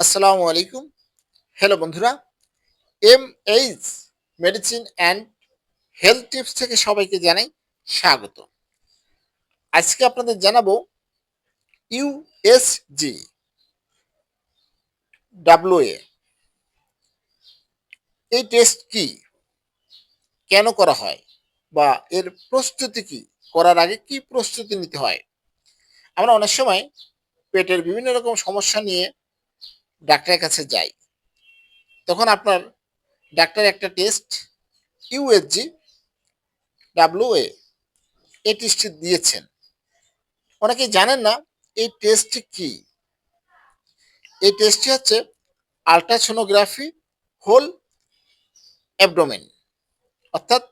আসসালামু আলাইকুম। হ্যালো বন্ধুরা M H medicine and health tips থেকে সবাইকে জানাই স্বাগত। আজকে আপনাদের জানাব ইউএসজি ডাব্লিউএ এই টেস্ট কি? কেন করা হয়? বা এর প্রস্তুতি কি? করার আগে কি প্রস্তুতি নিতে হয়? আমরা অনেক সময় পেটের বিভিন্ন রকম সমস্যা নিয়ে ডাক্তারের কাছে যাই। তখন আপনার ডাক্তার একটা টেস্ট ইউএসজি ডাব্লিউ এ এই টেস্টটি দিয়েছেন। অনেকেই জানেন না এই টেস্টটি কি। এই টেস্টটি হচ্ছে আলট্রাসোনোগ্রাফি হোল অ্যাবডোমেন, অর্থাৎ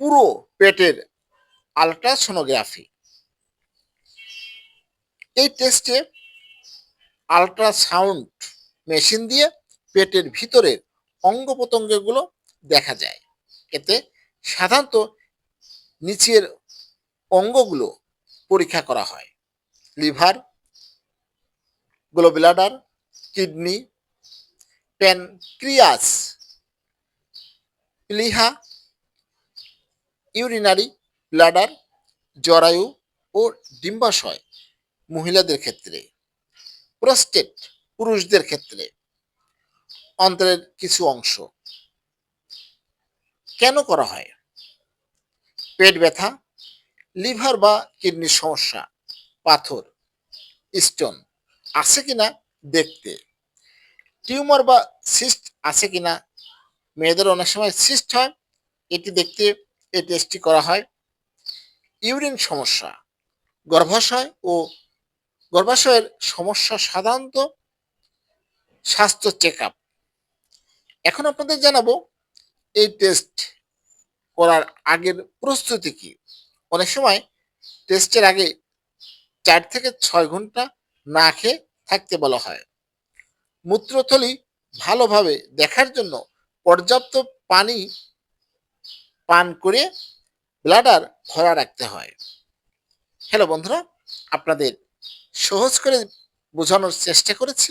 পুরো পেটের আলট্রাসোনোগ্রাফি। এই টেস্টে আলট্রাসাউন্ড মেশিন দিয়ে পেটের ভিতরের অঙ্গ প্রত্যঙ্গগুলো দেখা যায়। এতে সাধারণত নিচের অঙ্গগুলো পরীক্ষা করা হয়। লিভার, গ্লোবিলাডার, কিডনি, প্যানক্রিয়াস, প্লিহা, ইউরিনারি ব্লাডার, জরায়ু ও ডিম্বাশয় মহিলাদের ক্ষেত্রে। প্রস্টেট পুরুষদের ক্ষেত্রে অন্তরের কিছু অংশ। কেন করা হয়? পেট ব্যথা, লিভার বা কিডনির সমস্যা, পাথর, স্টোন আছে কিনা দেখতে। টিউমার বা সিস্ট আছে কিনা? মেয়েদের অনেক সময় সিস্ট হয়, এটি দেখতে এই টেস্টটি করা হয়। ইউরিন সমস্যা, গর্ভাশয় ও গর্ভাশয়ের সমস্যা সাধারণত স্বাস্থ্য চেক আপ এখন আপনাদের জানাব, এই টেস্ট করার আগের প্রস্তুতি কি? অনেক সময় টেস্টের আগে চার থেকে ছয় ঘণ্টা না খেয়ে থাকতে বলা হয়। মূত্রথলি ভালোভাবে দেখার জন্য পর্যাপ্ত পানি পান করে ব্লাডার ভরা রাখতে হয়। হ্যালো বন্ধুরা, আপনাদের সহজ করে বোঝানোর চেষ্টা করেছি।